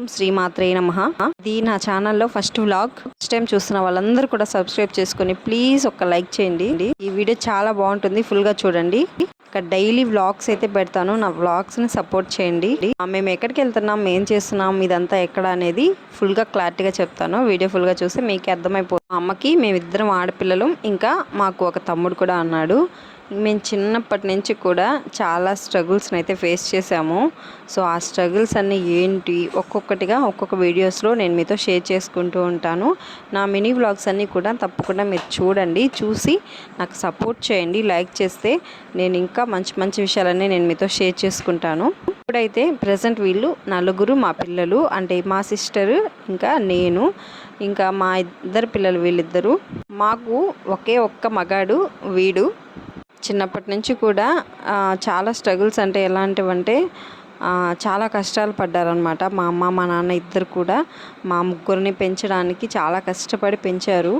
శ్రీమాత్రే నమ. ఇది నా ఛానల్లో ఫస్ట్ వ్లాగ్. ఫస్ట్ టైం చూస్తున్న వాళ్ళందరూ కూడా సబ్స్క్రైబ్ చేసుకొని ప్లీజ్ ఒక లైక్ చేయండి. ఈ వీడియో చాలా బాగుంటుంది ఫుల్గా చూడండి. ఇక్కడ డైలీ వ్లాగ్స్ అయితే పెడతాను. నా వ్లాగ్స్ని సపోర్ట్ చేయండి. మేము ఎక్కడికి వెళ్తున్నాం ఏం చేస్తున్నాం ఇదంతా ఎక్కడ అనేది ఫుల్గా క్లారిటీగా చెప్తాను. వీడియో ఫుల్గా చూస్తే మీకు అర్థమైపోతుంది అమ్మకి మేమిద్దరం ఆడపిల్లలు. ఇంకా మాకు ఒక తమ్ముడు కూడా అన్నాడు. మేము చిన్నప్పటి నుంచి కూడా చాలా స్ట్రగుల్స్ని అయితే ఫేస్ చేసాము సో ఆ స్ట్రగుల్స్ అన్నీ ఏంటి? ఒక్కొక్కటిగా ఒక్కొక్క వీడియోస్లో నేను మీతో షేర్ చేసుకుంటూ ఉంటాను. నా మినీ వ్లాగ్స్ అన్నీ కూడా తప్పకుండా మీరు చూడండి చూసి నాకు సపోర్ట్ చేయండి లైక్ చేస్తే నేను ఇంకా మంచి మంచి విషయాలన్నీ నేను మీతో షేర్ చేసుకుంటాను. ఇప్పుడైతే ప్రజెంట్ వీళ్ళు నలుగురు మా పిల్లలు అంటే మా సిస్టరు ఇంకా నేను ఇంకా మా ఇద్దరు పిల్లలు వీళ్ళిద్దరూ. మాకు ఒకే ఒక్క మగాడు వీడు చిన్నప్పటి నుంచి కూడా చాలా స్ట్రగుల్స్ అంటే ఎలాంటివంటే చాలా కష్టాలు పడ్డారనమాట మా అమ్మ మా నాన్న ఇద్దరు కూడా మా ముగ్గురిని పెంచడానికి చాలా కష్టపడి పెంచారు.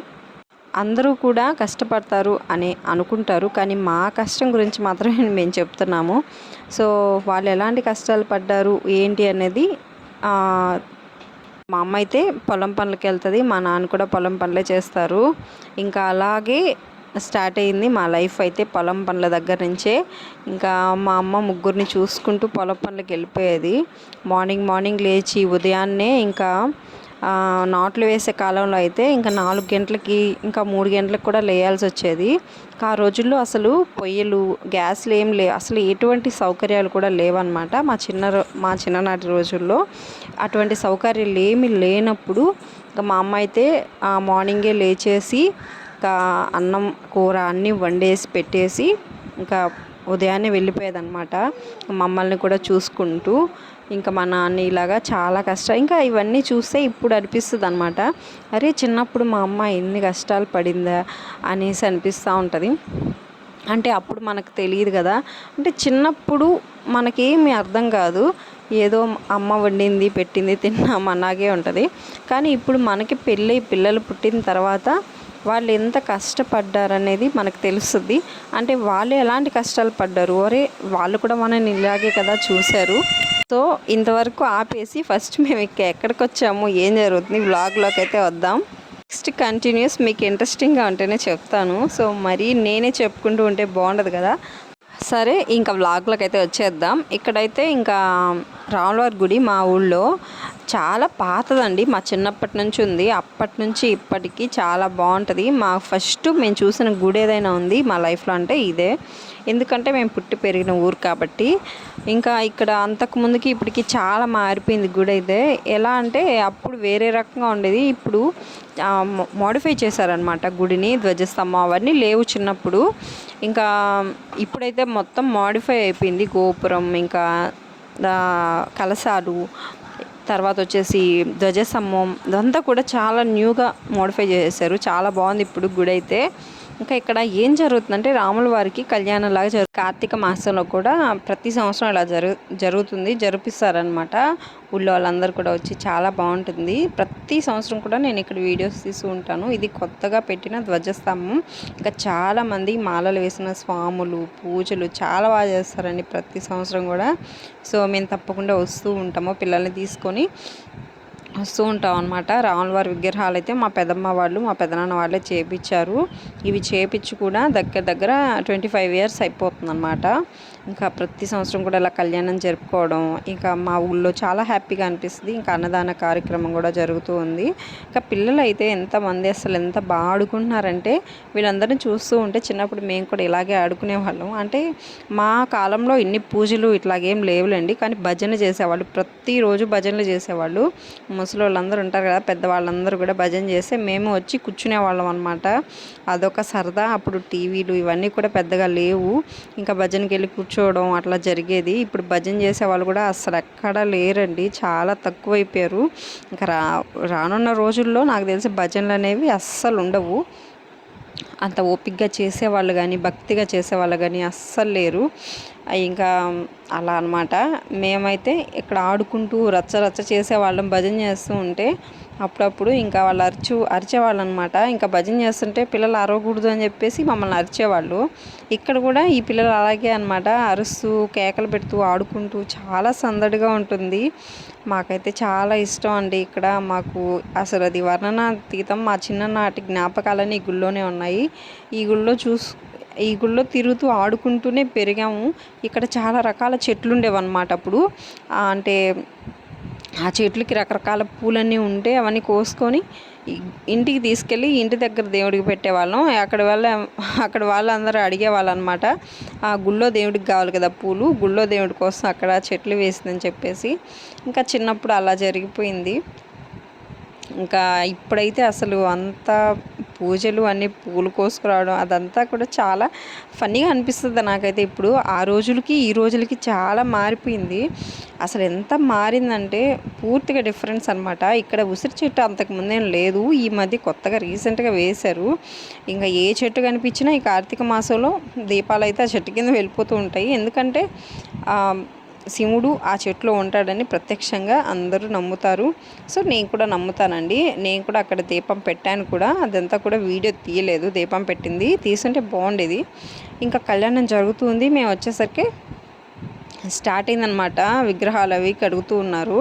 అందరూ కూడా కష్టపడతారు అని అనుకుంటారు. కానీ మా కష్టం గురించి మాత్రమే మేము చెప్తున్నాము. సో వాళ్ళు ఎలాంటి కష్టాలు పడ్డారు ఏంటి అనేది మా అమ్మ అయితే పొలం పనులకి వెళ్తుంది మా నాన్న కూడా పొలం పనులే చేస్తారు. ఇంకా అలాగే స్టార్ట్ అయింది మా లైఫ్ అయితే పొలం పనుల దగ్గర నుంచే. ఇంకా మా అమ్మ ముగ్గురిని చూసుకుంటూ పొలం పనులకి వెళ్ళిపోయేది. మార్నింగ్ మార్నింగ్ లేచి ఉదయాన్నే ఇంకా నాట్లు వేసే కాలంలో అయితే ఇంకా నాలుగు గంటలకి ఇంకా మూడు గంటలకు కూడా లేయాల్సి వచ్చేది. ఆ రోజుల్లో అసలు పొయ్యిలు గ్యాస్లు ఏం లే అసలు ఎటువంటి సౌకర్యాలు కూడా లేవన్నమాట మా చిన్న రో- మా చిన్ననాటి రోజుల్లో. అటువంటి సౌకర్యాలు ఏమీ లేనప్పుడు ఇంకా మా అమ్మ అయితే మార్నింగే లేచేసి ఇంకా అన్నం కూర అన్నీ వండేసి పెట్టేసి ఇంకా ఉదయాన్నే వెళ్ళిపోయేదన్నమాట. మమ్మల్ని కూడా చూసుకుంటూ ఇంకా మా నాన్న ఇలాగా చాలా కష్టం. ఇంకా ఇవన్నీ చూస్తే ఇప్పుడు అనిపిస్తుంది అనమాట అరే చిన్నప్పుడు మా అమ్మ ఎన్ని కష్టాలు పడిందా అనేసి అనిపిస్తూ ఉంటుంది. అంటే అప్పుడు మనకు తెలియదు కదా. అంటే చిన్నప్పుడు మనకేమి అర్థం కాదు. ఏదో అమ్మ వండింది పెట్టింది తిన్నాం అలాగే ఉంటుంది. కానీ ఇప్పుడు మనకి పెళ్ళి పిల్లలు పుట్టిన తర్వాత వాళ్ళు ఎంత కష్టపడ్డారనేది మనకు తెలుస్తుంది. అంటే వాళ్ళు ఎలాంటి కష్టాలు పడ్డారు? అరే వాళ్ళు కూడా మనని ఇలాగే కదా చూశారు. సో ఇంతవరకు ఆపేసి ఫస్ట్ మేము ఇక ఎక్కడికి వచ్చాము ఏం జరుగుతుంది? వ్లాగ్లోకి అయితే వద్దాం. నెక్స్ట్ కంటిన్యూస్ మీకు ఇంట్రెస్టింగ్గా ఉంటేనే చెప్తాను. సో మరి నేనే చెప్పుకుంటూ ఉంటే బాగుండదు కదా. సరే ఇంకా వ్లాగ్లోకి అయితే వచ్చేద్దాం. ఇక్కడైతే ఇంకా రాములవారి గుడి మా ఊళ్ళో. చాలా పాతదండి. మా చిన్నప్పటి నుంచి ఉంది. అప్పటి నుంచి ఇప్పటికీ చాలా బాగుంటుంది. మా ఫస్ట్ మేము చూసిన గుడి ఏదైనా ఉంది మా లైఫ్లో అంటే ఇదే. ఎందుకంటే మేము పుట్టి పెరిగిన ఊరు కాబట్టి. ఇంకా ఇక్కడ అంతకు ముందుకి ఇప్పటికి చాలా మారిపోయింది గుడి అయితే. ఎలా అంటే అప్పుడు వేరే రకంగా ఉండేది. ఇప్పుడు మోడిఫై చేశారనమాట గుడిని ధ్వజస్తంభం అవన్నీ లేవు చిన్నప్పుడు. ఇంకా ఇప్పుడైతే మొత్తం మోడిఫై అయిపోయింది. గోపురం ఇంకా కలశాలు తర్వాత వచ్చేసి ధ్వజస్తంభం ఇదంతా కూడా చాలా న్యూగా మోడిఫై చేశారు చాలా బాగుంది ఇప్పుడు గుడి అయితే ఇంకా ఇక్కడ ఏం జరుగుతుందంటే రాముల వారికి కళ్యాణం లాగా జరుగు కార్తీక మాసంలో కూడా ప్రతి సంవత్సరం ఇలా జరు జరుగుతుంది జరిపిస్తారనమాట ఊళ్ళో వాళ్ళందరూ కూడా వచ్చి చాలా బాగుంటుంది. ప్రతి సంవత్సరం కూడా నేను ఇక్కడ వీడియోస్ తీస్తూ ఉంటాను. ఇది కొత్తగా పెట్టిన ధ్వజస్తంభం. ఇంకా చాలామంది మాలలు వేసిన స్వాములు పూజలు చాలా బాగా చేస్తారండి ప్రతి సంవత్సరం కూడా. సో మేము తప్పకుండా వస్తూ ఉంటాము పిల్లల్ని తీసుకొని. వస్తూ ఉంటాం అనమాట రాముల వారి విగ్రహాలు అయితే మా పెదమ్మ వాళ్ళు మా పెదనాన్న వాళ్ళే చేపించారు ఇవి చేపించి కూడా దగ్గర దగ్గర ట్వంటీ ఫైవ్ ఇయర్స్ అయిపోతుంది అనమాట ఇంకా ప్రతి సంవత్సరం కూడా ఇలా కళ్యాణం జరుపుకోవడం ఇంకా మా ఊళ్ళో చాలా హ్యాపీగా అనిపిస్తుంది. ఇంకా అన్నదాన కార్యక్రమం కూడా జరుగుతూ ఉంది. ఇంకా పిల్లలు అయితే ఎంతమంది అసలు ఎంత బాగా ఆడుకుంటున్నారంటే వీళ్ళందరినీ చూస్తూ ఉంటే చిన్నప్పుడు మేము కూడా ఇలాగే ఆడుకునే వాళ్ళం. అంటే మా కాలంలో ఇన్ని పూజలు ఇట్లాగేం లేవులేండి. కానీ భజన చేసేవాళ్ళు ప్రతిరోజు భజనలు చేసేవాళ్ళు. ముసలి వాళ్ళందరూ ఉంటారు కదా పెద్దవాళ్ళందరూ కూడా భజన చేస్తే మేము వచ్చి కూర్చునే వాళ్ళం అనమాట అదొక సరదా. అప్పుడు టీవీలు ఇవన్నీ కూడా పెద్దగా లేవు. ఇంకా భజనకి వెళ్ళి కూర్చు కూర్చోవడం అట్లా జరిగేది. ఇప్పుడు భజన చేసే వాళ్ళు కూడా అసలు ఎక్కడా లేరండి. చాలా తక్కువైపోయారు. ఇంకా రా రానున్న రోజుల్లో నాకు తెలిసి భజనలు అనేవి అస్సలు ఉండవు. అంత ఓపిక్గా చేసేవాళ్ళు కానీ భక్తిగా చేసేవాళ్ళు కానీ అస్సలు లేరు. ఇంకా అలా అనమాట మేమైతే ఇక్కడ ఆడుకుంటూ రచ్చ రచ్చ చేసేవాళ్ళం భజన చేస్తూ ఉంటే. అప్పుడప్పుడు ఇంకా వాళ్ళు అరిచు అరిచేవాళ్ళు అనమాట ఇంకా భజన చేస్తుంటే పిల్లలు అరవకూడదు అని చెప్పేసి మమ్మల్ని అరిచేవాళ్ళు. ఇక్కడ కూడా ఈ పిల్లలు అలాగే అనమాట అరుస్తూ కేకలు పెడుతూ ఆడుకుంటూ చాలా సందడిగా ఉంటుంది. మాకైతే చాలా ఇష్టం అండి ఇక్కడ. మాకు అసలు అది వర్ణనాతీతం. మా చిన్ననాటి జ్ఞాపకాలన్నీ ఈ గుళ్ళోనే ఉన్నాయి. ఈ గుళ్ళో చూసు ఈ గుళ్ళో తిరుగుతూ ఆడుకుంటూనే పెరిగాము. ఇక్కడ చాలా రకాల చెట్లు ఉండేవన్నమాట అప్పుడు అంటే ఆ చెట్లకి రకరకాల పూలన్నీ ఉంటే అవన్నీ కోసుకొని ఇంటికి తీసుకెళ్ళి ఇంటి దగ్గర దేవుడికి పెట్టేవాళ్ళం. అక్కడ వాళ్ళ అక్కడ వాళ్ళందరూ అడిగేవాళ్ళు అనమాట ఆ గుళ్ళో దేవుడికి కావాలి కదా పూలు? గుళ్ళో దేవుడి కోసం అక్కడ చెట్లు వేసిందని చెప్పేసి. ఇంకా చిన్నప్పుడు అలా జరిగిపోయింది. ఇంకా ఇప్పుడైతే అసలు అంత పూజలు అన్ని పూలు కోసుకురావడం అదంతా కూడా చాలా ఫన్నీగా అనిపిస్తుంది నాకైతే ఇప్పుడు. ఆ రోజులకి ఈ రోజులకి చాలా మారిపోయింది. అసలు ఎంత మారిందంటే పూర్తిగా డిఫరెన్స్ అనమాట ఇక్కడ ఉసిరి చెట్టు అంతకుముందేం లేదు. ఈ మధ్య కొత్తగా రీసెంట్గా వేశారు. ఇంకా ఏ చెట్టు కనిపించినా ఈ కార్తీక మాసంలో దీపాలు అయితే ఆ చెట్టు కింద వెళ్ళిపోతూ ఉంటాయి. ఎందుకంటే శివుడు ఆ చెట్లో ఉంటాడని ప్రత్యక్షంగా అందరూ నమ్ముతారు. సో నేను కూడా నమ్ముతానండి. నేను కూడా అక్కడ దీపం పెట్టాను కూడా. అదంతా కూడా వీడియో తీయలేదు. దీపం పెట్టింది. తీసుంటే బాగుండేది. ఇంకా కళ్యాణం జరుగుతుంది. మేము వచ్చేసరికి స్టార్ట్ అయిందనమాట విగ్రహాలు అవి కడుగుతూ ఉన్నారు.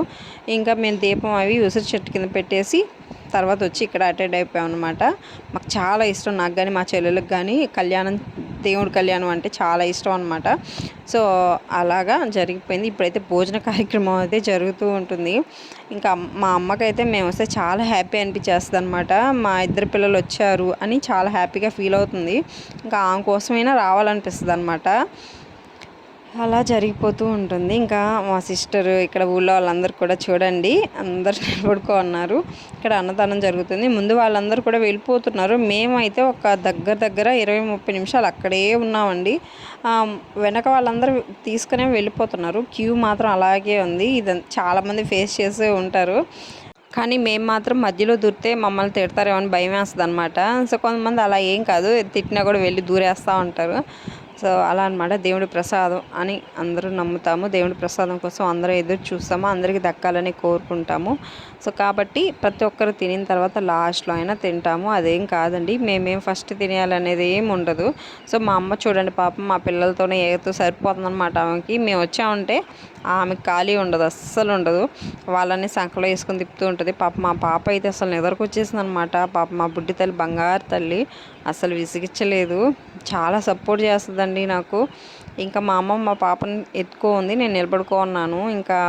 ఇంకా మేము దీపం అవి ఉసిరి చెట్టు కింద పెట్టేసి తర్వాత వచ్చి ఇక్కడ అటెండ్ అయిపోయాం అనమాట మాకు చాలా ఇష్టం నాకు కానీ మా చెల్లెలకు కానీ కళ్యాణం దేవుడి కళ్యాణం అంటే చాలా ఇష్టం అనమాట సో అలాగా జరిగిపోయింది. ఇప్పుడైతే భోజన కార్యక్రమం అయితే జరుగుతూ ఉంటుంది. ఇంకా మా అమ్మకైతే మేము వస్తే చాలా హ్యాపీ అనిపించేస్తుంది అనమాట మా ఇద్దరు పిల్లలు వచ్చారు అని చాలా హ్యాపీగా ఫీల్ అవుతుంది. ఇంకా ఆమె కోసమైనా రావాలనిపిస్తుంది అనమాట అలా జరిగిపోతూ ఉంటుంది. ఇంకా మా సిస్టర్ ఇక్కడ ఊళ్ళో వాళ్ళందరూ కూడా చూడండి. అందరు నిలబడుకో ఉన్నారు ఇక్కడ అన్నదానం జరుగుతుంది. ముందు వాళ్ళందరూ కూడా వెళ్ళిపోతున్నారు. మేమైతే ఒక దగ్గర దగ్గర ఇరవై ముప్పై నిమిషాలు అక్కడే ఉన్నామండి. వెనక వాళ్ళందరూ తీసుకునే వెళ్ళిపోతున్నారు. క్యూ మాత్రం అలాగే ఉంది. ఇది చాలామంది ఫేస్ చేసే ఉంటారు. కానీ మేము మాత్రం మధ్యలో దూరితే మమ్మల్ని తిడతారేమో అని భయం వేస్తుంది అనమాట సో కొంతమంది అలా ఏం కాదు. తిట్టినా కూడా వెళ్ళి దూరేస్తూ ఉంటారు. సో అలా అనమాట దేవుడి ప్రసాదం అని అందరూ నమ్ముతాము. దేవుడి ప్రసాదం కోసం అందరూ ఎదురు చూస్తాము. అందరికీ దక్కాలని కోరుకుంటాము. సో కాబట్టి ప్రతి ఒక్కరు తినిన తర్వాత లాస్ట్లో అయినా తింటాము. అదేం కాదండి. మేమేం ఫస్ట్ తినేయాలనేది ఏం ఉండదు. సో మా అమ్మ చూడండి పాపం మా పిల్లలతోనే ఏదో సరిపోతుందన్నమాట ఆమెకి. మేము వచ్చామంటే ఆమెకి ఖాళీ ఉండదు అస్సలు ఉండదు. వాళ్ళని సంకలో వేసుకొని తిప్పుతూ ఉంటుంది. పాప మా పాప అయితే అసలు నిద్రకు అనమాట పాప మా బుడ్డి తల్లి బంగారు తల్లి అసలు విసిగించలేదు. చాలా సపోర్ట్ చేస్తుందండి నాకు. ఇంకా మా అమ్మ మా పాపని ఎత్తుకో ఉంది నేను నిలబడుకో ఉన్నాను ఇంకా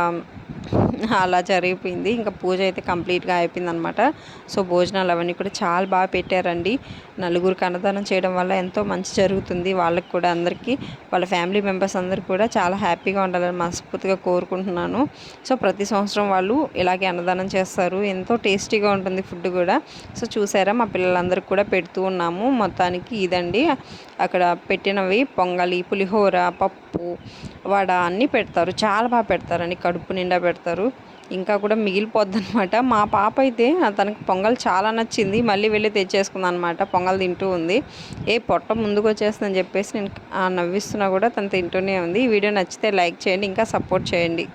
అలా జరిగిపోయింది. ఇంకా పూజ అయితే కంప్లీట్గా అయిపోయింది అనమాట సో భోజనాలు అవన్నీ కూడా చాలా బాగా పెట్టారండి. నలుగురికి అన్నదానం చేయడం వల్ల ఎంతో మంచి జరుగుతుంది వాళ్ళకి కూడా అందరికీ. వాళ్ళ ఫ్యామిలీ మెంబర్స్ అందరు కూడా చాలా హ్యాపీగా ఉండాలని మనస్ఫూర్తిగా కోరుకుంటున్నాను. సో ప్రతి సంవత్సరం వాళ్ళు ఇలాగే అన్నదానం చేస్తారు. ఎంతో టేస్టీగా ఉంటుంది ఫుడ్ కూడా. సో చూసారా? మా పిల్లలందరికీ కూడా పెడుతూ ఉన్నాము. మొత్తానికి ఇదండి. అక్కడ పెట్టినవి పొంగలి పులిహోర పప్పు వడ అన్నీ పెడతారు. చాలా బాగా పెడతారండి. కడుపు నిండా పెడతారు. ఇంకా కూడా మిగిలిపోద్ది అనమాట మా పాప అయితే తనకి పొంగల్ చాలా నచ్చింది. మళ్ళీ వెళ్ళి తెచ్చేసుకుంది అనమాట పొంగల్ తింటూ ఉంది. ఏ పొట్ట ముందుకు వచ్చేస్తుందని చెప్పేసి నేను ఆ నవ్విస్తున్నా కూడా తను తింటూనే ఉంది. ఈ వీడియో నచ్చితే లైక్ చేయండి ఇంకా సపోర్ట్ చేయండి.